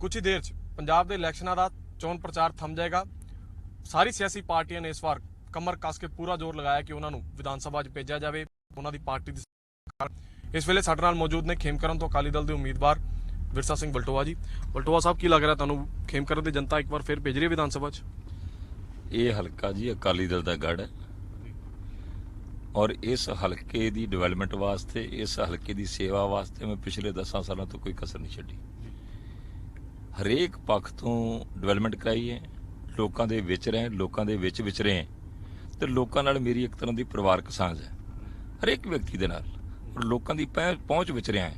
ਕੁਝ ਹੀ ਦੇਰ 'ਚ ਪੰਜਾਬ ਦੇ ਇਲੈਕਸ਼ਨਾਂ ਦਾ ਚੋਣ ਪ੍ਰਚਾਰ ਥੰਮ ਜਾਏਗਾ। ਸਾਰੀ ਸਿਆਸੀ ਪਾਰਟੀਆਂ ਨੇ ਇਸ ਵਾਰ ਕਮਰ ਕੱਸ ਕੇ ਪੂਰਾ ਜ਼ੋਰ ਲਗਾਇਆ ਕਿ ਉਹਨਾਂ ਨੂੰ ਵਿਧਾਨ ਸਭਾ 'ਚ ਭੇਜਿਆ ਜਾਵੇ। ਉਹਨਾਂ ਦੀ ਪਾਰਟੀ ਦੀ ਇਸ ਵੇਲੇ ਸਾਡੇ ਨਾਲ ਮੌਜੂਦ ਨੇ ਖੇਮਕਰਨ ਤੋਂ ਅਕਾਲੀ ਦਲ ਦੇ ਉਮੀਦਵਾਰ ਵਿਰਸਾ ਸਿੰਘ ਬਲਟੋਆ ਜੀ। ਬਲਟੋਆ ਸਾਹਿਬ, ਕੀ ਲੱਗ ਰਿਹਾ ਤੁਹਾਨੂੰ? ਖੇਮਕਰਨ ਦੀ ਜਨਤਾ ਇੱਕ ਵਾਰ ਫਿਰ ਭੇਜ ਰਹੀ ਹੈ ਵਿਧਾਨ ਸਭਾ 'ਚ? ਇਹ ਹਲਕਾ ਜੀ ਅਕਾਲੀ ਦਲ ਦਾ ਗੜ ਹੈ। ਔਰ ਇਸ ਹਲਕੇ ਦੀ ਡਿਵੈਲਪਮੈਂਟ ਵਾਸਤੇ, ਇਸ ਹਲਕੇ ਦੀ ਸੇਵਾ ਵਾਸਤੇ ਮੈਂ ਪਿਛਲੇ 10 ਸਾਲਾਂ ਤੋਂ ਕੋਈ ਕਸਰ ਨਹੀਂ ਛੱਡੀ। ਹਰੇਕ ਪੱਖ ਤੋਂ ਡਿਵੈਲਪਮੈਂਟ ਕਰਾਈ ਹੈ, ਲੋਕਾਂ ਦੇ ਵਿੱਚ ਰਹੇ, ਲੋਕਾਂ ਦੇ ਵਿੱਚ ਵਿਚਰੇ ਹੈ, ਤੇ ਲੋਕਾਂ ਨਾਲ ਮੇਰੀ ਇੱਕ ਤਰ੍ਹਾਂ ਦੀ ਪਰਿਵਾਰਕ ਸਾਂਝ ਹੈ, ਹਰੇਕ ਵਿਅਕਤੀ ਦੇ ਨਾਲ, ਔਰ ਲੋਕਾਂ ਦੀ ਪਹੁੰ- ਪਹੁੰਚ ਵਿੱਚ ਰਿਹਾ ਹੈ।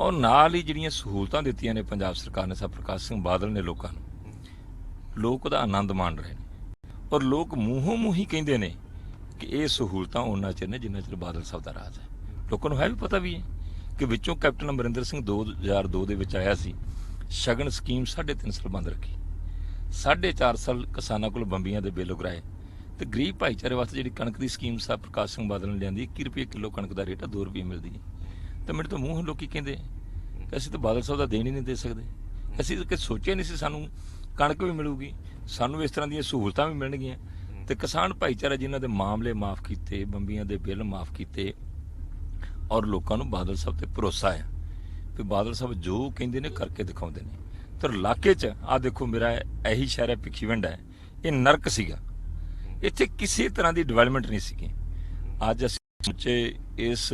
ਔਰ ਨਾਲ ਹੀ ਜਿਹੜੀਆਂ ਸਹੂਲਤਾਂ ਦਿੱਤੀਆਂ ਨੇ, ਪੰਜਾਬ ਸਰਕਾਰ ਨੇ ਸਭ ਪ੍ਰਕਾਸ਼ ਸਿੰਘ ਬਾਦਲ ਨੇ ਲੋਕਾਂ ਨੂੰ, ਲੋਕ ਉਹਦਾ ਆਨੰਦ ਮਾਣ ਰਹੇ ਨੇ, ਔਰ ਲੋਕ ਮੂੰਹੋਂ ਮੂੰਹ ਹੀ ਕਹਿੰਦੇ ਨੇ ਕਿ ਇਹ ਸਹੂਲਤਾਂ ਉਹਨਾਂ ਚਿਰ ਨੇ, ਜਿੰਨਾ ਚਿਰ ਬਾਦਲ ਸਾਹਿਬ ਦਾ ਰਾਜ ਹੈ। ਲੋਕਾਂ ਨੂੰ ਹੈ ਵੀ ਪਤਾ ਵੀ ਹੈ ਕਿ ਵਿੱਚੋਂ ਕੈਪਟਨ ਅਮਰਿੰਦਰ ਸਿੰਘ 2002 ਦੇ ਵਿੱਚ ਆਇਆ ਸੀ ਸ਼ਗਨ ਸਕੀਮ 3.5 ਸਾਲ ਬੰਦ ਰੱਖੀ। 4.5 ਸਾਲ ਕਿਸਾਨਾਂ ਕੋਲ ਬੰਬੀਆਂ ਦੇ ਬਿੱਲ ਉਗਰਾਏ ਤੇ ਗਰੀਬ ਭਾਈਚਾਰੇ ਵਾਸਤੇ ਜਿਹੜੀ ਕਣਕ ਦੀ ਸਕੀਮ ਸਾਹਿਬ ਪ੍ਰਕਾਸ਼ ਸਿੰਘ ਬਾਦਲ ਨੇ ਲਿਆਂਦੀ 21 ਰੁਪਏ ਕਿਲੋ ਕਣਕ ਦਾ ਰੇਟ ਆ 2 ਰੁਪਏ ਮਿਲਦੀ ਹੈ। ਤੇ ਮੇਰੇ ਤੋਂ ਮੂੰਹ ਲੋਕੀ ਕਹਿੰਦੇ ਅਸੀਂ ਤਾਂ ਬਾਦਲ ਸਾਹਿਬ ਦਾ ਦੇਣ ਹੀ ਨਹੀਂ ਦੇ ਸਕਦੇ। ਅਸੀਂ ਤਾਂ ਕਿ ਸੋਚਿਆ ਨਹੀਂ ਸੀ ਸਾਨੂੰ ਕਣਕ ਵੀ ਮਿਲੂਗੀ, ਸਾਨੂੰ ਇਸ ਤਰ੍ਹਾਂ ਦੀਆਂ ਸਹੂਲਤਾਂ ਵੀ ਮਿਲਣਗੀਆਂ ਤੇ ਕਿਸਾਨ ਭਾਈਚਾਰਾ ਜਿਨ੍ਹਾਂ ਦੇ ਮਾਮਲੇ ਮਾਫ ਕੀਤੇ, ਬੰਬੀਆਂ ਦੇ ਬਿੱਲ ਮਾਫ ਕੀਤੇ ਔਰ ਲੋਕਾਂ ਨੂੰ ਬਾਦਲ ਸਾਹਿਬ ਤੇ ਭਰੋਸਾ ਹੈ ਵੀ ਬਾਦਲ ਸਾਹਿਬ ਜੋ ਕਹਿੰਦੇ ਨੇ ਕਰਕੇ ਦਿਖਾਉਂਦੇ ਨੇ। ਤੇ ਇਲਾਕੇ 'ਚ ਆ ਦੇਖੋ ਮੇਰਾ ਇਹੀ ਸ਼ਹਿਰ ਹੈ, ਭਿੱਖੀਵਿੰਡ ਹੈ। ਇਹ ਨਰਕ ਸੀਗਾ। ਇੱਥੇ ਕਿਸੇ ਤਰ੍ਹਾਂ ਦੀ ਡਿਵੈਲਪਮੈਂਟ ਨਹੀਂ ਸੀਗੀ। ਅੱਜ ਅਸੀਂ ਸੋਚੇ ਇਸ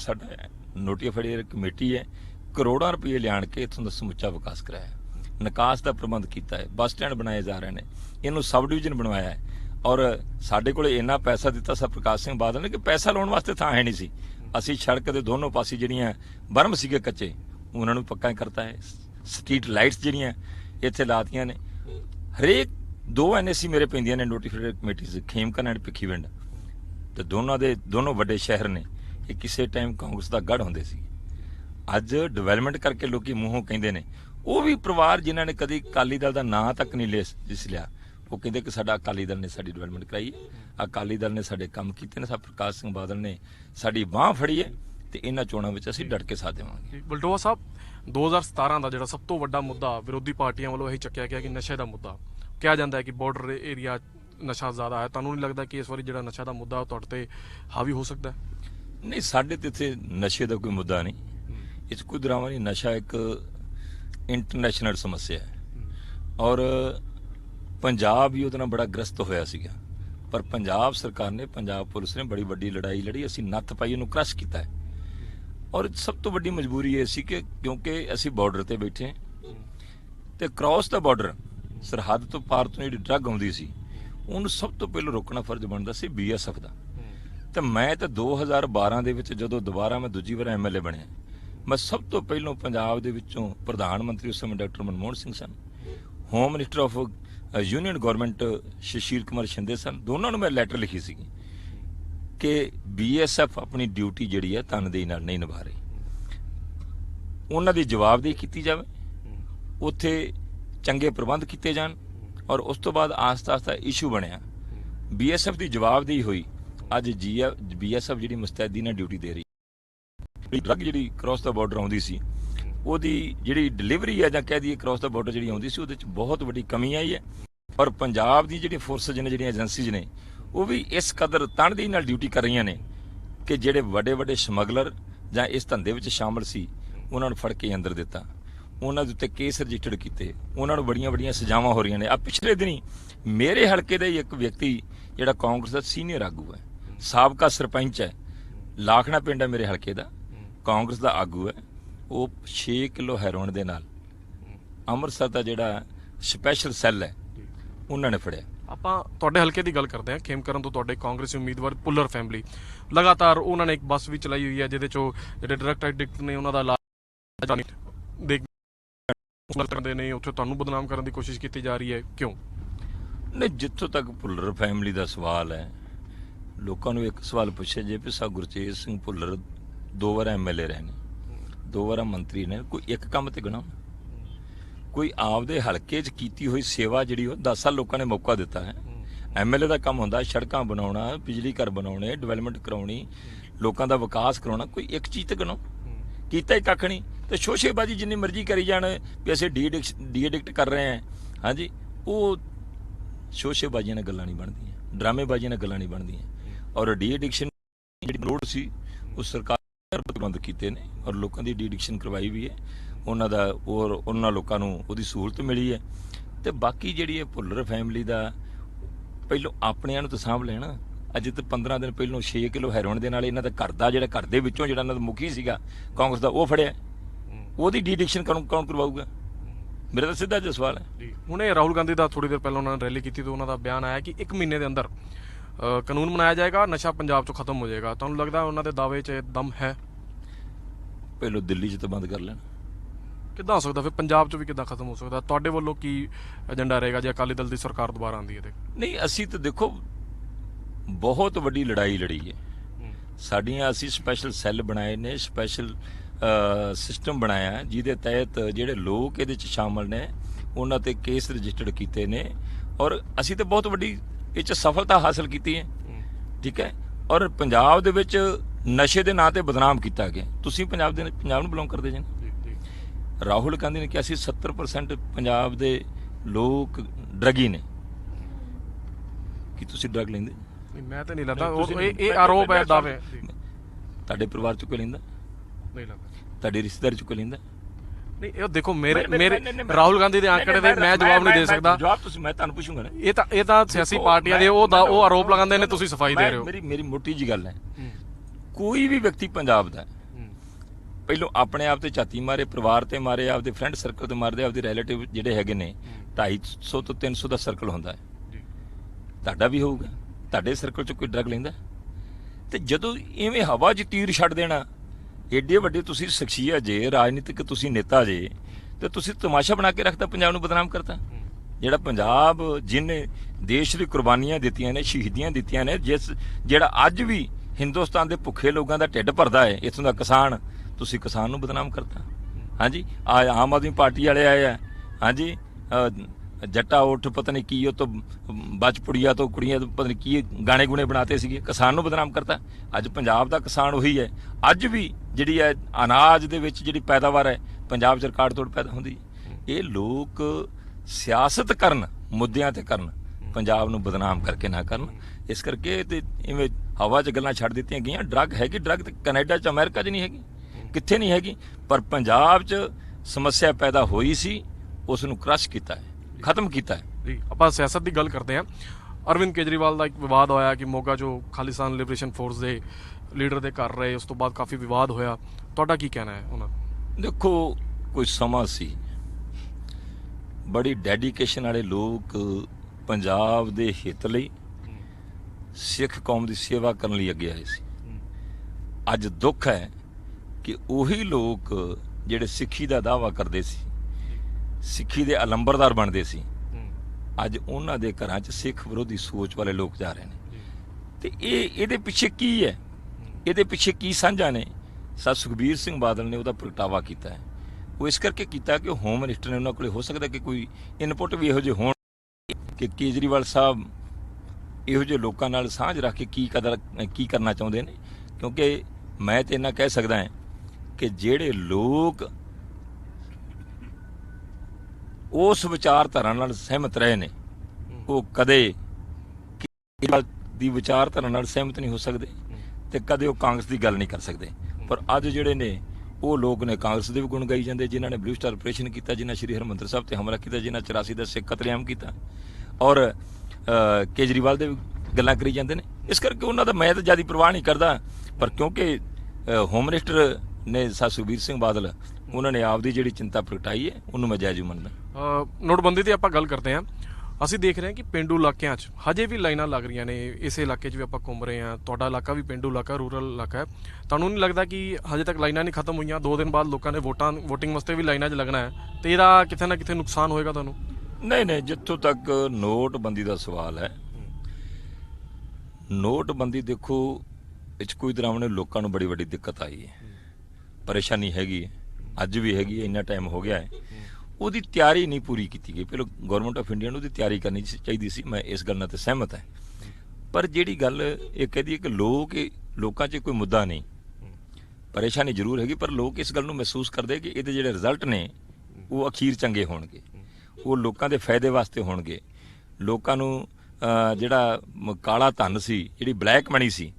ਸਾਡਾ ਨੋਟੀਫਾਈਡ ਕਮੇਟੀ ਹੈ, ਕਰੋੜਾਂ ਰੁਪਏ ਲਿਆਣ ਕੇ ਇਥੋਂ ਦਾ ਸਮੁੱਚਾ ਵਿਕਾਸ ਕਰਾਇਆ ਨਿਕਾਸ ਦਾ ਪ੍ਰਬੰਧ ਕੀਤਾ ਹੈ, ਬੱਸ ਸਟੈਂਡ ਬਣਾਏ ਜਾ ਰਹੇ ਨੇ, ਇਹਨੂੰ ਸਬ ਡਿਵੀਜ਼ਨ ਬਣਵਾਇਆ ਹੈ। ਔਰ ਸਾਡੇ ਕੋਲੇ ਇੰਨਾ ਪੈਸਾ ਦਿੱਤਾ ਸਰ ਪ੍ਰਕਾਸ਼ ਸਿੰਘ ਬਾਦਲ ਨੇ ਕਿ ਪੈਸਾ ਲਾਉਣ ਵਾਸਤੇ ਥਾਂ ਹੈ ਨਹੀਂ ਸੀ। ਅਸੀਂ ਸੜਕ ਦੇ ਦੋਨੋਂ ਪਾਸੇ ਜਿਹੜੀਆਂ ਬਰਮ ਸੀਗੇ ਕੱਚੇ, ਉਹਨਾਂ ਨੂੰ ਪੱਕਾ ਕਰਤਾ ਹੈ। ਸਟਰੀਟ ਲਾਈਟਸ ਜਿਹੜੀਆਂ ਇੱਥੇ ਲਾਤੀਆਂ ਨੇ। ਹਰੇਕ ਦੋ ਐਨਏਸੀ ਮੇਰੇ ਪੈਂਦੀਆਂ ਨੇ notified committees Khemkaran and Bhikhiwind. ਤੇ ਦੋਨਾਂ ਦੇ ਦੋਨੋਂ ਵੱਡੇ ਸ਼ਹਿਰ ਨੇ। ਇਹ ਕਿਸੇ ਟਾਈਮ ਕਾਂਗਰਸ ਦਾ ਗੜ ਹੁੰਦੇ ਸੀ। ਅੱਜ ਡਿਵੈਲਪਮੈਂਟ ਕਰਕੇ ਲੋਕੀ ਮੂੰਹੋਂ ਕਹਿੰਦੇ ਨੇ। ਉਹ ਵੀ ਪਰਿਵਾਰ ਜਿਨ੍ਹਾਂ ਨੇ ਕਦੀ ਅਕਾਲੀ ਦਲ ਦਾ ਨਾਂ ਤੱਕ ਨਹੀਂ ਲਿਸ ਜਿਸ ਲਿਆ। ਉਹ ਕਹਿੰਦੇ ਕਿ ਸਾਡਾ ਅਕਾਲੀ ਦਲ ਨੇ ਸਾਡੀ ਡਿਵੈਲਪਮੈਂਟ ਕਰਾਈ ਹੈ। ਅਕਾਲੀ ਦਲ ਨੇ ਸਾਡੇ ਕੰਮ ਕੀਤੇ ਨੇ ਸਾ ਪ੍ਰਕਾਸ਼ ਸਿੰਘ ਬਾਦਲ ਨੇ ਸਾਡੀ ਬਾਹ ਫੜੀ ਹੈ ਤੇ ਇਹਨਾਂ ਚੋਣਾਂ ਵਿੱਚ ਅਸੀਂ ਡਟ ਕੇ ਸਾਥ ਦੇਵਾਂਗੇ। ਬਲਟੋਆ ਸਾਹਿਬ 2017 ਦਾ ਜਿਹੜਾ ਸਭ ਤੋਂ ਵੱਡਾ ਮੁੱਦਾ ਵਿਰੋਧੀ ਪਾਰਟੀਆਂ ਵੱਲੋਂ ਇਹੀ ਚੱਕਿਆ ਗਿਆ ਕਿ ਨਸ਼ੇ ਦਾ ਮੁੱਦਾ। ਕਿਹਾ ਜਾਂਦਾ ਹੈ ਕਿ ਬਾਰਡਰ ਏਰੀਆ ਨਸ਼ਾ ਜ਼ਿਆਦਾ ਹੈ। ਤੁਹਾਨੂੰ ਨਹੀਂ ਲੱਗਦਾ ਕਿ ਇਸ ਵਾਰੀ ਜਿਹੜਾ ਨਸ਼ਾ ਦਾ ਮੁੱਦਾ ਉਹ ਤੁਹਾਡੇ ਤੇ ਹਾਵੀ ਹੋ ਸਕਦਾ ਨਹੀਂ ਸਾਡੇ ਤੇ ਇੱਥੇ ਨਸ਼ੇ ਦਾ ਕੋਈ ਮੁੱਦਾ ਨਹੀਂ। 'ਚ ਕੋਈ ਡਰਾਮਾ ਨਹੀਂ। ਨਸ਼ਾ ਇੱਕ ਇੰਟਰਨੈਸ਼ਨਲ ਸਮੱਸਿਆ ਹੈ। ਔਰ ਪੰਜਾਬ ਵੀ ਉਹਦੇ ਨਾਲ ਬੜਾ ਗ੍ਰਸਤ ਹੋਇਆ ਸੀਗਾ। ਪਰ ਪੰਜਾਬ ਸਰਕਾਰ ਨੇ, ਪੰਜਾਬ ਪੁਲਿਸ ਨੇ ਬੜੀ ਵੱਡੀ ਲੜਾਈ ਲੜੀ, ਅਸੀਂ ਨੱਥ ਪਾਈ, ਉਹਨੂੰ ਕ੍ਰਸ਼ ਕੀਤਾ ਹੈ। ਔਰ ਸਭ ਤੋਂ ਵੱਡੀ ਮਜਬੂਰੀ ਇਹ ਸੀ ਕਿ ਕਿਉਂਕਿ ਅਸੀਂ ਬਾਰਡਰ ਤੇ ਬੈਠੇ ਹਾਂ, ਤੇ ਕ੍ਰਾਸ ਦਾ ਬਾਰਡਰ ਸਰਹੱਦ ਤੋਂ ਪਾਰ ਤੋਂ ਜਿਹੜੀ ਡਰੱਗ ਆਉਂਦੀ ਸੀ, ਉਹਨੂੰ ਸਭ ਤੋਂ ਪਹਿਲਾਂ ਰੋਕਣਾ ਫਰਜ਼ ਬਣਦਾ ਸੀ ਬੀਐਸਐਫ ਦਾ। ਤੇ ਮੈਂ ਤਾਂ 2012 ਦੇ ਵਿੱਚ ਜਦੋਂ ਦੁਬਾਰਾ ਮੈਂ ਦੂਜੀ ਵਾਰ ਐਮਐਲਏ ਬਣਿਆ, ਮੈਂ ਸਭ ਤੋਂ ਪਹਿਲਾਂ ਪੰਜਾਬ ਦੇ ਵਿੱਚੋਂ ਪ੍ਰਧਾਨ ਮੰਤਰੀ ਉਸ ਸਮੇਂ doctor Manmohan Singh son home minister of union government Sushil Kumar Shinde ਸਨ ਦੋਨਾਂ ਨੂੰ ਮੈਂ ਲੈਟਰ ਲਿਖੀ ਸੀ ਕਿ ਬੀਐਸਐਫ ਆਪਣੀ ਡਿਊਟੀ ਜਿਹੜੀ ਹੈ ਤਨਦੇਹੀ ਨਾਲ ਨਹੀਂ ਨਿਭਾ ਰਹੀ। ਉਹਨਾਂ ਦੀ ਜਵਾਬਦੇਹੀ ਕੀਤੀ ਜਾਵੇ, ਉੱਥੇ ਚੰਗੇ ਪ੍ਰਬੰਧ ਕੀਤੇ ਜਾਣ ਔਰ ਉਸ ਤੋਂ ਬਾਅਦ ਆਸਤਾ ਆਸਤਾ ਇਸ਼ੂ ਬਣਿਆ। ਬੀਐਸਐਫ ਦੀ ਜਵਾਬਦੇਹੀ ਹੋਈ, ਅੱਜ ਜੀ ਬੀਐਸਐਫ ਜਿਹੜੀ ਮੁਸਤੈਦੀ ਨਾਲ ਡਿਊਟੀ ਦੇ ਰਹੀ। ਹੈ ਜਿਹੜੀ ਕ੍ਰਾਸ ਦਾ ਬਾਰਡਰ ਆਉਂਦੀ ਸੀ ਉਹਦੀ ਜਿਹੜੀ ਡਿਲੀਵਰੀ ਹੈ ਜਾਂ ਕਹਿ ਦਈਏ ਕ੍ਰਾਸ ਦਾ ਬਾਰਡਰ ਜਿਹੜੀ ਆਉਂਦੀ ਸੀ, ਉਹਦੇ ਵਿੱਚ ਬਹੁਤ ਵੱਡੀ ਕਮੀ ਆਈ ਹੈ। ਔਰ ਪੰਜਾਬ ਦੀ ਜਿਹੜੀ ਫੋਰਸਸ ਨੇ ਜਿਹੜੀਆਂ ਏਜੰਸੀਜ਼ ਨੇ, ਉਹ ਵੀ ਇਸ ਕਦਰ ਤਣਦੀ ਨਾਲ ਡਿਊਟੀ ਕਰ ਰਹੀਆਂ ਨੇ ਕਿ ਜਿਹੜੇ ਵੱਡੇ ਵੱਡੇ ਸਮਗਲਰ ਜਾਂ ਇਸ ਧੰਦੇ ਵਿੱਚ ਸ਼ਾਮਲ ਸੀ, ਉਹਨਾਂ ਨੂੰ ਫੜ ਕੇ ਅੰਦਰ ਦਿੱਤਾ। ਉਹਨਾਂ ਦੇ ਉੱਤੇ ਕੇਸ ਰਜਿਸਟਰਡ ਕੀਤੇ। ਉਹਨਾਂ ਨੂੰ ਬੜੀਆਂ ਬੜੀਆਂ ਸਜ਼ਾਵਾਂ ਹੋ ਰਹੀਆਂ ਨੇ। ਆ ਪਿਛਲੇ ਦਿਨੀ ਮੇਰੇ ਹਲਕੇ ਦਾ ਹੀ ਇੱਕ ਵਿਅਕਤੀ, ਜਿਹੜਾ ਕਾਂਗਰਸ ਦਾ ਸੀਨੀਅਰ ਆਗੂ ਹੈ, ਸਾਬਕਾ ਸਰਪੰਚ ਹੈ, ਲਾਖਣਾ ਪਿੰਡ ਹੈ ਮੇਰੇ ਹਲਕੇ ਦਾ। ਕਾਂਗਰਸ ਦਾ ਆਗੂ ਹੈ। ਉਹ 6 ਕਿਲੋ ਹੈਰੋਇਨ ਦੇ ਨਾਲ ਅੰਮ੍ਰਿਤਸਰ ਦਾ ਜਿਹੜਾ ਸਪੈਸ਼ਲ ਸੈੱਲ ਹੈ ਉਹਨਾਂ ਨੇ ਫੜਿਆ। ਆਪਾਂ ਤੁਹਾਡੇ ਹਲਕੇ ਦੀ ਗੱਲ ਕਰਦੇ ਹਾਂ। ਖੇਮਕਰਨ ਤੋਂ ਤੁਹਾਡੇ ਕਾਂਗਰਸੀ ਉਮੀਦਵਾਰ ਪੁੱਲਰ ਫੈਮਿਲੀ। ਲਗਾਤਾਰ ਉਹਨਾਂ ਨੇ ਇੱਕ ਬੱਸ ਵੀ ਚਲਾਈ ਹੋਈ ਹੈ ਜਿਹਦੇ ਚੋਂ ਜਿਹੜੇ ਡਾਇਰੈਕਟ ਐਡਿਕਟ ਨੇ ਉਹਨਾਂ ਦਾ ਇਲਾਜ ਦੇਖ ਕਰਦੇ ਨੇ ਉੱਥੇ ਤੁਹਾਨੂੰ ਬਦਨਾਮ ਕਰਨ ਦੀ ਕੋਸ਼ਿਸ਼ ਕੀਤੀ ਜਾ ਰਹੀ ਹੈ। ਕਿਉਂ? ਨਹੀਂ ਜਿੱਥੋਂ ਤੱਕ ਭੁੱਲਰ ਫੈਮਿਲੀ ਦਾ ਸਵਾਲ ਹੈ ਲੋਕਾਂ ਨੂੰ ਇੱਕ ਸਵਾਲ ਪੁੱਛਿਆ ਜੇ ਵੀ ਸਾ ਗੁਰਚੇਤ ਸਿੰਘ ਭੁੱਲਰ ਦੋ ਵਾਰ ਐਮਐਲਏ ਰਹੇ ਨੇ। ਦੋ ਵਾਰ ਮੰਤਰੀ ਨੇ, ਕੋਈ ਇੱਕ ਕੰਮ ਤੇ ਗਣਾ ਕੋਈ ਆਪਦੇ ਹਲਕੇ 'ਚ ਕੀਤੀ ਹੋਈ ਸੇਵਾ ਜਿਹੜੀ ਉਹ 10 ਸਾਲ ਲੋਕਾਂ ਨੇ ਮੌਕਾ ਦਿੱਤਾ ਹੈ। ਐਮਐਲਏ ਦਾ ਕੰਮ ਹੁੰਦਾ, ਸੜਕਾਂ ਬਣਾਉਣਾ, ਬਿਜਲੀ ਘਰ ਬਣਾਉਣੇ ਡਿਵੈਲਪਮੈਂਟ ਕਰਾਉਣੀ, ਲੋਕਾਂ ਦਾ ਵਿਕਾਸ ਕਰਾਉਣਾ, ਕੋਈ ਇੱਕ ਚੀਜ਼ ਤੇ ਗਣੋ ਕੀਤਾ ਹੀ ਕੱਖ ਨਹੀਂ। ਤੇ ਸ਼ੋਸ਼ੇਬਾਜ਼ੀ ਜਿੰਨੀ ਮਰਜ਼ੀ ਕਰੀ ਜਾਣ, ਵੀ ਅਸੀਂ ਡੀ ਡੀ ਐਡਿਕਟ ਕਰ ਰਹੇ ਹਾਂ। ਹਾਂਜੀ, ਉਹ ਸ਼ੋਸ਼ੇਬਾਜ਼ੀਆਂ ਨਾਲ ਗੱਲਾਂ ਨਹੀਂ ਬਣਦੀਆਂ, ਡਰਾਮੇਬਾਜ਼ੀਆਂ ਨਾਲ ਗੱਲਾਂ ਨਹੀਂ ਬਣਦੀਆਂ। ਔਰ ਡੀ ਐਡਿਕਸ਼ਨ ਜਿਹੜੀ ਲੋੜ ਸੀ, ਉਹ ਸਰਕਾਰ ਪ੍ਰਬੰਧ ਕੀਤੇ ਨੇ ਔਰ ਲੋਕਾਂ ਦੀ ਡੀ ਐਡਿਕਸ਼ਨ ਕਰਵਾਈ ਵੀ ਹੈ। ਉਹਨਾਂ ਦਾ ਔਰ ਉਹਨਾਂ ਲੋਕਾਂ ਨੂੰ ਉਹਦੀ ਸਹੂਲਤ ਮਿਲੀ ਹੈ। ਤੇ ਬਾਕੀ ਜਿਹੜੀ ਇਹ ਭੁੱਲਰ ਫੈਮਿਲੀ ਦਾ ਪਹਿਲਾਂ ਆਪਣਿਆਂ ਨੂੰ ਤਾਂ ਸਾਂਭ ਲੈਣਾ। ਅੱਜ ਤੇ 15 ਦਿਨ ਪਹਿਲਾਂ 6 ਕਿਲੋ ਹੈਰੋਇਨ ਦੇ ਨਾਲ ਇਹਨਾਂ ਦਾ ਘਰ ਦਾ ਜਿਹੜਾ ਘਰ ਦੇ ਵਿੱਚੋਂ ਜਿਹੜਾ ਇਹਨਾਂ ਦਾ ਮੁਖੀ ਸੀਗਾ ਕਾਂਗਰਸ ਦਾ ਉਹ ਫੜਿਆ। ਉਹਦੀ ਡੀ ਐਡਿਕਸ਼ਨ ਕੌਣ ਕੌਣ ਕਰਵਾਊਗਾ? ਮੇਰਾ ਤਾਂ ਸਿੱਧਾ ਜਿਹਾ ਸਵਾਲ ਹੈ। ਜੀ। ਹੁਣੇ ਰਾਹੁਲ ਗਾਂਧੀ ਦਾ ਥੋੜੀ ਦੇਰ ਪਹਿਲਾਂ ਉਹਨਾਂ ਨੇ ਰੈਲੀ ਕੀਤੀ ਤੇ ਉਹਨਾਂ ਦਾ ਬਿਆਨ ਆਇਆ ਕਿ 1 ਮਹੀਨੇ ਦੇ ਅੰਦਰ ਕਾਨੂੰਨ ਬਣਾਇਆ ਜਾਏਗਾ ਨਸ਼ਾ ਪੰਜਾਬ ਤੋਂ ਖਤਮ ਹੋ ਜਾਏਗਾ। ਤੁਹਾਨੂੰ ਲੱਗਦਾ ਉਹਨਾਂ ਦੇ ਦਾਅਵੇ 'ਚ ਦਮ ਹੈ? ਪਹਿਲਾਂ ਦਿੱਲੀ 'ਚ ਤਾਂ ਬੰਦ ਕਰ ਲੈਣ। ਕਿੱਦਾਂ ਹੋ ਸਕਦਾ? ਫਿਰ ਪੰਜਾਬ 'ਚ ਵੀ ਕਿੱਦਾਂ ਖਤਮ ਹੋ ਸਕਦਾ? ਤੁਹਾਡੇ ਵੱਲੋਂ ਕੀ ਏਜੰਡਾ ਰਹੇਗਾ ਜੇ ਅਕਾਲੀ ਦਲ ਦੀ ਸਰਕਾਰ ਦੁਬਾਰਾ ਆਉਂਦੀ ਹੈ ਤੇ? ਨਹੀਂ ਅਸੀਂ ਤਾਂ ਦੇਖੋ ਬਹੁਤ ਵੱਡੀ ਲੜਾਈ ਲੜੀ ਹੈ। ਸਾਡੀਆਂ ਅਸੀਂ ਸਪੈਸ਼ਲ ਸੈੱਲ ਬਣਾਏ ਨੇ ਸਪੈਸ਼ਲ ਸਿਸਟਮ ਬਣਾਇਆ ਜਿਹਦੇ ਤਹਿਤ ਜਿਹੜੇ ਲੋਕ ਇਹਦੇ ਚ ਸ਼ਾਮਲ ਨੇ ਉਹਨਾਂ ਤੇ ਕੇਸ ਰਜਿਸਟਰਡ ਕੀਤੇ ਨੇ। ਔਰ ਅਸੀਂ ਤਾਂ ਬਹੁਤ ਵੱਡੀ ਇਹ ਚ ਸਫਲਤਾ ਹਾਸਲ ਕੀਤੀ ਹੈ। ਠੀਕ ਹੈ? ਔਰ ਪੰਜਾਬ ਦੇ ਵਿੱਚ ਨਸ਼ੇ ਦੇ ਨਾਂ ਤੇ ਬਦਨਾਮ ਕੀਤਾ ਗਿਆ। ਤੁਸੀਂ ਪੰਜਾਬ ਦੇ ਪੰਜਾਬ ਨੂੰ ਬਿਲੋਂਗ ਕਰਦੇ ਜੀ ਰਾਹੁਲ ਗਾਂਧੀ ਨੇ ਕਿਹਾ ਸੀ 70% ਪੰਜਾਬ ਦੇ ਲੋਕ ਡਰਗੀ ਨੇ। ਕੀ ਤੁਸੀਂ ਡਰਗ ਲੈਂਦੇ? ਨਹੀਂ ਮੈਂ ਤਾਂ ਨਹੀਂ ਲੱਗਦਾ ਨਹੀਂ, ਉਹ ਇਹ ਇਹ ਆਰੋਪ ਹੈ ਦਾਅਵੇ। ਤੁਹਾਡੇ ਪਰਿਵਾਰ ਚ ਕੋਈ ਲੈਂਦਾ? ਨਹੀਂ ਲੱਗਦਾ ਤੁਹਾਡੇ ਰਿਸ਼ਤੇਦਾਰ ਚ ਕੋਈ ਲੈਂਦਾ? ਨਹੀਂ ਇਹ ਦੇਖੋ ਮੇਰੇ ਮੇਰੇ ਰਾਹੁਲ ਗਾਂਧੀ ਦੇ ਆંકੜੇ ਦੇ ਮੈਂ ਜਵਾਬ ਨਹੀਂ ਦੇ ਸਕਦਾ। ਜਵਾਬ ਤੁਸੀਂ ਮੈਂ ਤੁਹਾਨੂੰ ਪੁੱਛੂੰਗਾ ਨਾ। ਇਹ ਤਾਂ ਇਹ ਤਾਂ ਸਿਆਸੀ ਪਾਰਟੀਆਂ ਦੇ ਉਹ ਦਾ ਉਹ ਆਰੋਪ ਲਗਾਉਂਦੇ ਨੇ ਤੁਸੀਂ ਸਫ਼ਾਈ ਦੇ ਰਹੇ ਹੋ। ਮੇਰੀ ਮੇਰੀ ਮੋਟੀ ਜੀ ਗੱਲ ਹੈ। ਕੋਈ ਵੀ ਵਿਅਕਤੀ ਪੰਜਾਬ ਦਾ ਪਹਿਲੋਂ ਆਪਣੇ ਆਪ ਤੇ ਝਾਤੀ ਮਾਰੇ ਪਰਿਵਾਰ ਤੇ ਮਾਰੇ ਆਪਦੇ ਫਰੈਂਡ ਸਰਕਲ ਤੇ ਮਾਰਦੇ ਆਪਦੇ ਰਿਲੇਟਿਵ ਜਿਹੜੇ ਹੈਗੇ ਨੇ 250 ਤੋਂ 300 ਦਾ ਸਰਕਲ ਹੁੰਦਾ ਹੈ। ਤੁਹਾਡਾ ਵੀ ਹੋਊਗਾ। ਤੁਹਾਡੇ ਸਰਕਲ ਚ ਕੋਈ ਡਰਗ ਲੈਂਦਾ ਤੇ ਜਦੋਂ ਇਵੇਂ ਹਵਾ 'ਚ ਤੀਰ ਛੱਡ ਦੇਣਾ ਏਡੇ ਵੱਡੇ ਤੁਸੀਂ ਸ਼ਖਸੀਅਤ ਜੇ, ਰਾਜਨੀਤਿਕ ਤੁਸੀਂ ਨੇਤਾ ਜੇ, ਤੇ ਤੁਸੀਂ ਤਮਾਸ਼ਾ ਬਣਾ ਕੇ ਰੱਖਤਾ ਪੰਜਾਬ ਨੂੰ ਬਦਨਾਮ ਕਰਤਾ। ਜਿਹੜਾ ਪੰਜਾਬ ਜਿਹਨੇ ਦੇਸ਼ ਦੀ ਕੁਰਬਾਨੀਆਂ ਦਿੱਤੀਆਂ ਨੇ, ਸ਼ਹੀਦੀਆਂ ਦਿੱਤੀਆਂ ਨੇ, ਜਿਸ, ਜਿਹੜਾ ਅੱਜ ਵੀ ਹਿੰਦੁਸਤਾਨ ਦੇ ਭੁੱਖੇ ਲੋਕਾਂ ਦਾ ਢਿੱਡ ਭਰਦਾ ਹੈ, ਇਥੋਂ ਦਾ ਕਿਸਾਨ, ਤੁਸੀਂ ਕਿਸਾਨ ਨੂੰ ਬਦਨਾਮ ਕਰਤਾ। ਹਾਂਜੀ ਆ ਆਮ ਆਦਮੀ ਪਾਰਟੀ ਵਾਲੇ ਆਏ ਆ। ਹਾਂਜੀ ਜੱਟਾ ਉੱਠ ਪਤਾ ਨਹੀਂ ਕੀ ਉਹ ਤੋਂ ਬਚਪੁੜੀਆ ਤੋਂ ਕੁੜੀਆਂ ਤੋਂ ਪਤਾ ਨਹੀਂ ਕੀ ਗਾਣੇ ਗੁਣੇ ਬਣਾਤੇ ਸੀਗੇ। ਕਿਸਾਨ ਨੂੰ ਬਦਨਾਮ ਕਰਤਾ। ਅੱਜ ਪੰਜਾਬ ਦਾ ਕਿਸਾਨ ਉਹੀ ਹੈ। ਅੱਜ ਵੀ ਜਿਹੜੀ ਹੈ, ਅਨਾਜ ਦੇ ਵਿੱਚ ਜਿਹੜੀ ਪੈਦਾਵਾਰ ਹੈ, ਪੰਜਾਬ ਸਰਕਾਰ ਰਿਕਾਰਡ ਪੈਦਾ ਹੁੰਦੀ। ਇਹ ਲੋਕ ਸਿਆਸਤ ਕਰਨ, ਮੁੱਦਿਆਂ ਤੇ ਕਰਨ, ਪੰਜਾਬ ਨੂੰ ਬਦਨਾਮ ਕਰਕੇ ਨਾ ਕਰਨ। ਇਸ ਕਰਕੇ ਤੇ ਇਵੇਂ ਹਵਾ 'ਚ ਗੱਲਾਂ ਛੱਡ ਦਿੱਤੀਆਂ ਗਈਆਂ। ਡਰੱਗ ਹੈਗੀ, ਡਰੱਗ ਤੇ ਕੈਨੇਡਾ 'ਚ ਅਮਰੀਕਾ 'ਚ ਨਹੀਂ ਹੈਗੀ। ਕਿੱਥੇ ਨਹੀਂ ਹੈਗੀ। ਪਰ ਪੰਜਾਬ 'ਚ ਸਮੱਸਿਆ ਪੈਦਾ ਹੋਈ ਸੀ, ਉਸ ਨੂੰ ਕ੍ਰਸ਼ ਕੀਤਾ ਹੈ। ਖਤਮ ਕੀਤਾ ਹੈ। ਜੀ ਆਪਾਂ ਸਿਆਸਤ ਦੀ ਗੱਲ ਕਰਦੇ ਹਾਂ। ਅਰਵਿੰਦ ਕੇਜਰੀਵਾਲ ਦਾ ਇੱਕ ਵਿਵਾਦ ਹੋਇਆ ਕਿ ਮੋਗਾ ਜੋ ਖਾਲਿਸਤਾਨ ਲਿਬਰੇਸ਼ਨ ਫੋਰਸ ਦੇ ਲੀਡਰ ਦੇ ਘਰ ਰਹੇ ਉਸ ਤੋਂ ਬਾਅਦ ਕਾਫੀ ਵਿਵਾਦ ਹੋਇਆ। ਤੁਹਾਡਾ ਕੀ ਕਹਿਣਾ ਹੈ ਉਹਨਾਂ? ਦੇਖੋ ਕੋਈ ਸਮਾਂ ਸੀ। ਬੜੀ ਡੈਡੀਕੇਸ਼ਨ ਵਾਲੇ ਲੋਕ ਪੰਜਾਬ ਦੇ ਹਿੱਤ ਲਈ ਸਿੱਖ ਕੌਮ ਦੀ ਸੇਵਾ ਕਰਨ ਲਈ ਅੱਗੇ ਆਏ ਸੀ। ਅੱਜ ਦੁੱਖ ਹੈ ਕਿ ਉਹੀ ਲੋਕ ਜਿਹੜੇ ਸਿੱਖੀ ਦਾ ਦਾਵਾ ਕਰਦੇ ਸੀ ਸਿੱਖੀ ਦੇ ਅਲੰਬਰਦਾਰ ਬਣਦੇ ਸੀ। ਅੱਜ ਉਹਨਾਂ ਦੇ ਘਰਾਂ 'ਚ ਸਿੱਖ ਵਿਰੋਧੀ ਸੋਚ ਵਾਲੇ ਲੋਕ ਜਾ ਰਹੇ ਨੇ। ਤੇ ਇਹ ਇਹਦੇ ਪਿੱਛੇ ਕੀ ਹੈ? ਇਹਦੇ ਪਿੱਛੇ ਕੀ ਸਾਂਝਾ ਨੇ? ਸਰ ਸੁਖਬੀਰ ਸਿੰਘ ਬਾਦਲ ਨੇ ਉਹਦਾ ਪ੍ਰਗਟਾਵਾ ਕੀਤਾ ਹੈ। ਉਹ ਇਸ ਕਰਕੇ ਕੀਤਾ ਕਿ ਹੋਮ ਮਿਨਿਸਟਰ ਨੇ ਉਹਨਾਂ ਕੋਲੇ ਹੋ ਸਕਦਾ ਕਿ ਕੋਈ ਇਨਪੁਟ ਵੀ ਇਹੋ ਜਿਹੇ ਹੋਣ ਕਿ ਕੇਜਰੀਵਾਲ ਸਾਹਿਬ ਇਹੋ ਜਿਹੇ ਲੋਕਾਂ ਨਾਲ ਸਾਂਝ ਰੱਖ ਕੇ ਕੀ ਕਦਰ ਕੀ ਕਰਨਾ ਚਾਹੁੰਦੇ ਨੇ? ਕਿਉਂਕਿ ਮੈਂ ਤੇ ਇਹਨਾਂ ਕਹਿ ਸਕਦਾ ਹਾਂ ਕਿ ਜਿਹੜੇ ਲੋਕ ਉਸ ਵਿਚਾਰਧਾਰਾ ਨਾਲ ਸਹਿਮਤ ਰਹੇ ਨੇ। ਉਹ ਕਦੇ ਦੀ ਵਿਚਾਰਧਾਰਾ ਨਾਲ ਸਹਿਮਤ ਨਹੀਂ ਹੋ ਸਕਦੇ ਤੇ ਕਦੇ ਉਹ ਕਾਂਗਰਸ ਦੀ ਗੱਲ ਨਹੀਂ ਕਰ ਸਕਦੇ। ਪਰ ਅੱਜ ਜਿਹੜੇ ਨੇ, ਉਹ ਲੋਕ ਨੇ ਕਾਂਗਰਸ ਦੇ ਵੀ ਗੁਣ ਗਾਈ ਜਾਂਦੇ, ਜਿਨ੍ਹਾਂ ਨੇ ਬਲੂ ਸਟਾਰ ਆਪਰੇਸ਼ਨ ਕੀਤਾ, ਜਿਨ੍ਹਾਂ ਸ਼੍ਰੀ ਹਰਮੰਦਰ ਸਾਹਿਬ ਤੇ ਹਮਲਾ ਕੀਤਾ, ਜਿਨ੍ਹਾਂ 84 ਦਾ ਸਿੱਖ ਕਤਲੇਆਮ ਕੀਤਾ ਔਰ ਕੇਜਰੀਵਾਲ ਦੇ ਵੀ ਗੱਲਾਂ ਕਰੀ ਜਾਂਦੇ ਨੇ। ਇਸ ਕਰਕੇ ਉਹਨਾਂ ਦਾ ਮੈਂ ਤਾਂ ਜ਼ਿਆਦਾ ਪਰਵਾਹ ਨਹੀਂ ਕਰਦਾ, ਪਰ ਕਿਉਂਕਿ ਹੋਮ ਮਿਨਿਸਟਰ ਨੇ ਸਾ ਸੁਖਬੀਰ ਸਿੰਘ ਬਾਦਲ ਉਹਨਾਂ ਨੇ ਆਪਦੀ ਜਿਹੜੀ ਚਿੰਤਾ ਪ੍ਰਗਟਾਈ ਹੈ ਉਹਨੂੰ ਮੈਂ ਜਾਇਜ਼ ਮੰਨਦਾ। ਅ, ਨੋਟਬੰਦੀ ਤੇ ਆਪਾਂ ਗੱਲ ਕਰਦੇ ਹਾਂ। ਅਸੀਂ ਦੇਖ ਰਹੇ ਹਾਂ ਕਿ ਪਿੰਡੂ ਇਲਾਕਿਆਂ 'ਚ ਹਜੇ ਵੀ ਲਾਈਨਾਂ ਲੱਗ ਰਹੀਆਂ ਨੇ। ਇਸ ਇਲਾਕੇ 'ਚ ਵੀ ਆਪਾਂ ਘੁੰਮ ਰਹੇ ਹਾਂ। ਤੁਹਾਡਾ ਇਲਾਕਾ ਵੀ ਪਿੰਡੂ ਇਲਾਕਾ ਰੂਰਲ ਇਲਾਕਾ ਹੈ। ਤੁਹਾਨੂੰ ਨਹੀਂ ਲੱਗਦਾ ਕਿ ਹਜੇ ਤੱਕ ਲਾਈਨਾਂ ਨਹੀਂ ਖਤਮ ਹੋਈਆਂ? ਦੋ ਦਿਨ ਬਾਅਦ ਲੋਕਾਂ ਨੇ ਵੋਟਾਂ VOTING ਵਾਸਤੇ ਵੀ ਲਾਈਨਾਂ 'ਚ ਲੱਗਣਾ ਹੈ। ਤੇ ਇਹਦਾ ਕਿਤੇ ਨਾ ਕਿਤੇ ਨੁਕਸਾਨ ਹੋਏਗਾ ਤੁਹਾਨੂੰ? ਨਹੀਂ ਨਹੀਂ ਜਿੱਥੋਂ ਤੱਕ ਨੋਟਬੰਦੀ ਦਾ ਸਵਾਲ ਹੈ ਨੋਟਬੰਦੀ ਦੇਖੋ ਇਹ 'ਚ ਕੋਈ ਤਰ੍ਹਾਂ ਨੇ ਲੋਕਾਂ ਨੂੰ ਬੜੀ ਵੱਡੀ ਦਿੱਕਤ ਆਈ ਹੈ। ਪਰੇਸ਼ਾਨੀ ਹੈਗੀ ਹੈ, ਅੱਜ ਵੀ ਹੈਗੀ ਹੈ, ਇੰਨਾ ਟਾਈਮ ਹੋ ਗਿਆ ਹੈ। ਉਹਦੀ ਤਿਆਰੀ ਨਹੀਂ ਪੂਰੀ ਕੀਤੀ ਗਈ। ਪਹਿਲਾਂ ਗਵਰਨਮੈਂਟ ਆਫ ਇੰਡੀਆ ਨੂੰ ਉਹਦੀ ਤਿਆਰੀ ਕਰਨੀ ਚਾਹੀਦੀ ਸੀ। ਮੈਂ ਇਸ ਗੱਲ ਨਾਲ ਤੇ ਸਹਿਮਤ ਹਾਂ। ਪਰ ਜਿਹੜੀ ਗੱਲ ਇਹ ਕਹਦੀ ਹੈ ਕਿ ਲੋਕ ਲੋਕਾਂ 'ਚ ਕੋਈ ਮੁੱਦਾ ਨਹੀਂ। ਪਰੇਸ਼ਾਨੀ ਜ਼ਰੂਰ ਹੈਗੀ, ਪਰ ਲੋਕ ਇਸ ਗੱਲ ਨੂੰ ਮਹਿਸੂਸ ਕਰਦੇ ਕਿ ਇਹਦੇ ਜਿਹੜੇ ਰਿਜ਼ਲਟ ਨੇ, ਉਹ ਅਖੀਰ ਚੰਗੇ ਹੋਣਗੇ। ਉਹ ਲੋਕਾਂ ਦੇ ਫਾਇਦੇ ਵਾਸਤੇ ਹੋਣਗੇ। ਲੋਕਾਂ ਨੂੰ ਜਿਹੜਾ ਕਾਲਾ ਧਨ ਸੀ, ਜਿਹੜੀ ਬਲੈਕ ਮਨੀ ਸੀ,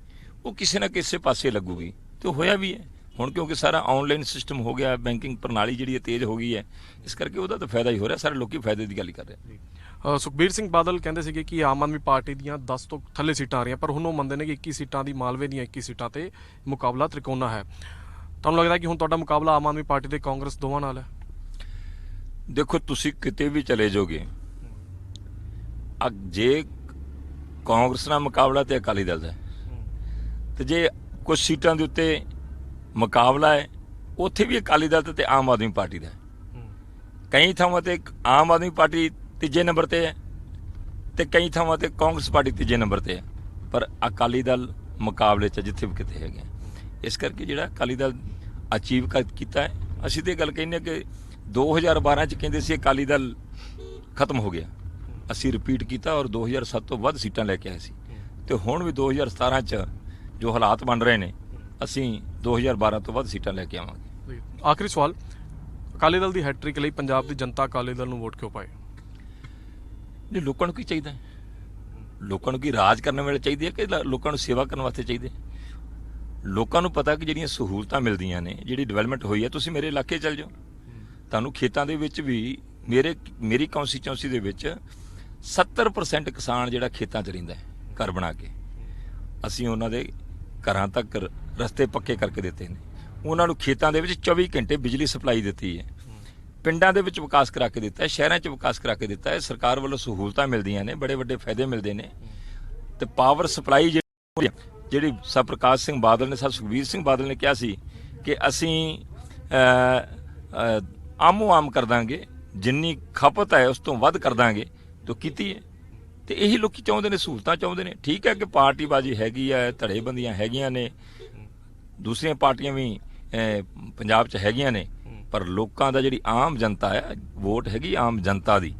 ਉਹ ਕਿਸੇ ਨਾ ਕਿਸੇ ਪਾਸੇ ਲੱਗੂਗੀ। ਤੇ ਉਹ ਹੋਇਆ ਵੀ ਹੈ। ਹੁਣ ਕਿਉਂਕਿ ਸਾਰਾ ਆਨਲਾਈਨ ਸਿਸਟਮ ਹੋ ਗਿਆ ਬੈਂਕਿੰਗ ਪ੍ਰਣਾਲੀ ਜਿਹੜੀ ਹੈ ਤੇਜ਼ ਹੋ ਗਈ ਹੈ ਇਸ ਕਰਕੇ ਉਹਦਾ ਤਾਂ ਫਾਇਦਾ ਹੀ ਹੋ ਰਿਹਾ ਸਾਰੇ ਲੋਕੀ ਫਾਇਦੇ ਦੀ ਗੱਲ ਹੀ ਕਰ ਰਹੇ ਸੁਖਬੀਰ ਸਿੰਘ ਬਾਦਲ ਕਹਿੰਦੇ ਸੀਗੇ ਕਿ ਆਮ ਆਦਮੀ ਪਾਰਟੀ ਦੀਆਂ 10 ਤੋਂ ਥੱਲੇ ਸੀਟਾਂ ਆ ਰਹੀਆਂ ਪਰ ਹੁਣ ਉਹ ਮੰਨਦੇ ਨੇ ਕਿ 21 ਸੀਟਾਂ ਦੀ ਮਾਲਵੇ ਦੀਆਂ 21 ਸੀਟਾਂ ਤੇ ਮੁਕਾਬਲਾ ਤ੍ਰਿਕੋਣਾ ਹੈ। ਤੁਹਾਨੂੰ ਲੱਗਦਾ ਕਿ ਹੁਣ ਤੁਹਾਡਾ ਮੁਕਾਬਲਾ ਆਮ ਆਦਮੀ ਪਾਰਟੀ ਤੇ ਕਾਂਗਰਸ ਦੋਵਾਂ ਨਾਲ ਹੈ? ਦੇਖੋ ਤੁਸੀਂ ਕਿਤੇ ਵੀ ਚਲੇ ਜਾਓਗੇ ਅ ਜੇ ਕਾਂਗਰਸ ਨਾਲ ਮੁਕਾਬਲਾ ਤੇ ਅਕਾਲੀ ਦਲ ਦਾ ਤੇ ਜੇ ਕੁਝ ਸੀਟਾਂ ਦੇ ਉੱਤੇ ਮੁਕਾਬਲਾ ਹੈ, ਉੱਥੇ ਵੀ ਅਕਾਲੀ ਦਲ ਤੇ- ਆਮ ਆਦਮੀ ਪਾਰਟੀ ਦਾ ਹੈ। ਕਈ ਥਾਵਾਂ ਤੇ ਆਮ ਆਦਮੀ ਪਾਰਟੀ ਤੀਜੇ ਨੰਬਰ ਤੇ ਹੈ ਤੇ ਕਈ ਥਾਵਾਂ ਤੇ ਕਾਂਗਰਸ ਪਾਰਟੀ ਤੀਜੇ ਨੰਬਰ ਤੇ ਹੈ ਪਰ ਅਕਾਲੀ ਦਲ ਮੁਕਾਬਲੇ 'ਚ ਜਿੱਥੇ ਵੀ ਕਿਤੇ ਹੈਗੇ ਆ। ਇਸ ਕਰਕੇ ਜਿਹੜਾ ਅਕਾਲੀ ਦਲ ਅਚੀਵ ਕੀਤਾ ਹੈ, ਅਸੀਂ ਤੇ ਇਹ ਗੱਲ ਕਹਿੰਦੇ ਹਾਂ ਕਿ 2012 ਚ ਕਹਿੰਦੇ ਸੀ ਅਕਾਲੀ ਦਲ ਖਤਮ ਹੋ ਗਿਆ ਅਸੀਂ ਰਿਪੀਟ ਕੀਤਾ ਔਰ 2007 ਤੋਂ ਵੱਧ ਸੀਟਾਂ ਲੈ ਕੇ ਆਏ ਸੀ ਤੇ ਹੁਣ ਵੀ 2017 ਚ ਜੋ ਹਾਲਾਤ ਬਣ ਰਹੇ ਨੇ ਅਸੀਂ 2012 ਤੋਂ ਵੱਧ ਸੀਟਾਂ ਲੈ ਕੇ ਆਵਾਂਗੇ। ਜੀ। ਆਖਰੀ ਸਵਾਲ। ਅਕਾਲੀ ਦਲ ਦੀ ਹੈਟ੍ਰਿਕ ਲਈ ਪੰਜਾਬ ਦੀ ਜਨਤਾ ਅਕਾਲੀ ਦਲ ਨੂੰ ਵੋਟ ਕਿਉਂ ਪਾਏ? ਨਹੀਂ ਲੋਕਾਂ ਨੂੰ ਕੀ ਚਾਹੀਦਾ ਹੈ? ਲੋਕਾਂ ਨੂੰ ਕੀ ਰਾਜ ਕਰਨ ਵੇਲੇ ਚਾਹੀਦੀ ਹੈ ਕਿ ਲ- ਲੋਕਾਂ ਨੂੰ ਸੇਵਾ ਕਰਨ ਵਾਸਤੇ ਚਾਹੀਦੇ? ਲੋਕਾਂ ਨੂੰ ਪਤਾ ਕਿ ਜਿਹੜੀਆਂ ਸਹੂਲਤਾਂ ਮਿਲਦੀਆਂ ਨੇ ਜਿਹੜੀ ਡਿਵੈਲਪਮੈਂਟ ਹੋਈ ਹੈ ਤੁਸੀਂ ਮੇਰੇ ਇਲਾਕੇ ਚੱਲ ਜਾਓ। ਤੁਹਾਨੂੰ ਖੇਤਾਂ ਦੇ ਵਿੱਚ ਵੀ ਮੇਰੇ ਮੇਰੀ ਕੌਂਸਟੀਚੁਐਂਸੀ ਦੇ ਵਿੱਚ 70% ਕਿਸਾਨ ਜਿਹੜਾ ਖੇਤਾਂ 'ਚ ਰਹਿੰਦਾ ਹੈ ਘਰ ਬਣਾ ਕੇ। ਅਸੀਂ ਉਹਨਾਂ ਦੇ ਘਰਾਂ ਤੱਕ ਰਸਤੇ ਪੱਕੇ ਕਰਕੇ ਦਿੱਤੇ ਨੇ। ਉਹਨਾਂ ਨੂੰ ਖੇਤਾਂ ਦੇ ਵਿੱਚ 24 ਘੰਟੇ ਬਿਜਲੀ ਸਪਲਾਈ ਦਿੱਤੀ ਹੈ। ਪਿੰਡਾਂ ਦੇ ਵਿੱਚ ਵਿਕਾਸ ਕਰਾ ਕੇ ਦਿੱਤਾ ਹੈ, ਸ਼ਹਿਰਾਂ 'ਚ ਵਿਕਾਸ ਕਰਾ ਕੇ ਦਿੱਤਾ ਹੈ। ਸਰਕਾਰ ਵੱਲੋਂ ਸਹੂਲਤਾਂ ਮਿਲਦੀਆਂ ਨੇ, ਬੜੇ ਵੱਡੇ ਫਾਇਦੇ ਮਿਲਦੇ ਨੇ। ਤੇ ਪਾਵਰ ਸਪਲਾਈ ਜਿਹੜੀ ਜਿਹੜੀ ਸਰ ਪ੍ਰਕਾਸ਼ ਸਿੰਘ ਬਾਦਲ ਨੇ, ਸਰ ਸੁਖਬੀਰ ਸਿੰਘ ਬਾਦਲ ਨੇ ਕਿਹਾ ਸੀ ਕਿ ਅਸੀਂ ਆਮੋ ਆਮ ਕਰ ਦਾਂਗੇ। ਜਿੰਨੀ ਖਪਤ ਹੈ, ਉਸ ਤੋਂ ਵੱਧ ਕਰ ਦਾਂਗੇ। ਤਾਂ ਕੀਤੀ ਹੈ। ਤੇ ਇਹੀ ਲੋਕੀ ਚਾਹੁੰਦੇ ਨੇ, ਸਹੂਲਤਾਂ ਚਾਹੁੰਦੇ ਨੇ। ਠੀਕ ਹੈ ਕਿ ਪਾਰਟੀਬਾਜ਼ੀ ਹੈਗੀ ਹੈ ਧੜੇਬੰਦੀਆਂ ਹੈਗੀਆਂ ਨੇ। ਦੂਸਰੀਆਂ ਪਾਰਟੀਆਂ ਵੀ ਪੰਜਾਬ 'ਚ ਹੈਗੀਆਂ ਨੇ। ਪਰ ਲੋਕਾਂ ਦਾ ਜਿਹੜੀ ਆਮ ਜਨਤਾ ਹੈ ਵੋਟ ਹੈਗੀ ਆਮ ਜਨਤਾ ਦੀ।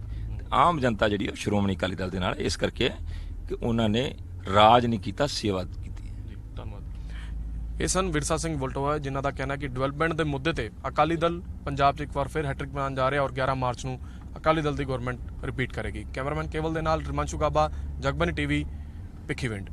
ਆਮ ਜਨਤਾ ਜਿਹੜੀ ਉਹ ਸ਼੍ਰੋਮਣੀ ਅਕਾਲੀ ਦਲ ਦੇ ਨਾਲ ਇਸ ਕਰਕੇ ਕਿ ਉਹਨਾਂ ਨੇ ਰਾਜ ਨਹੀਂ ਕੀਤਾ, ਸੇਵਾ ਕੀਤੀ। ਜੀ, ਧੰਨਵਾਦ। ਇਹ ਸਨ ਵਿਰਸਾ ਸਿੰਘ ਵਲਟੋਆ, ਜਿਨ੍ਹਾਂ ਦਾ ਕਹਿਣਾ ਕਿ ਡਿਵੈਲਪਮੈਂਟ ਦੇ ਮੁੱਦੇ ਤੇ ਅਕਾਲੀ ਦਲ ਪੰਜਾਬ 'ਚ ਇੱਕ ਵਾਰ ਫਿਰ ਹੈਟ੍ਰਿਕ ਬਣਾਉਣ ਜਾ ਰਿਹਾ ਔਰ 11 ਮਾਰਚ ਨੂੰ ਅਕਾਲੀ ਦਲ ਦੀ ਗਵਰਨਮੈਂਟ ਰਿਪੀਟ ਕਰੇਗੀ। ਕੈਮਰਾਮੈਨ ਕੇਵਲ ਦੇ ਨਾਲ ਰਿਮਾਂਸ਼ੂ ਗਾਬਾ ਜਗਬਾਨੀ ਟੀਵੀ, ਭਿੱਖੀਵਿੰਡ।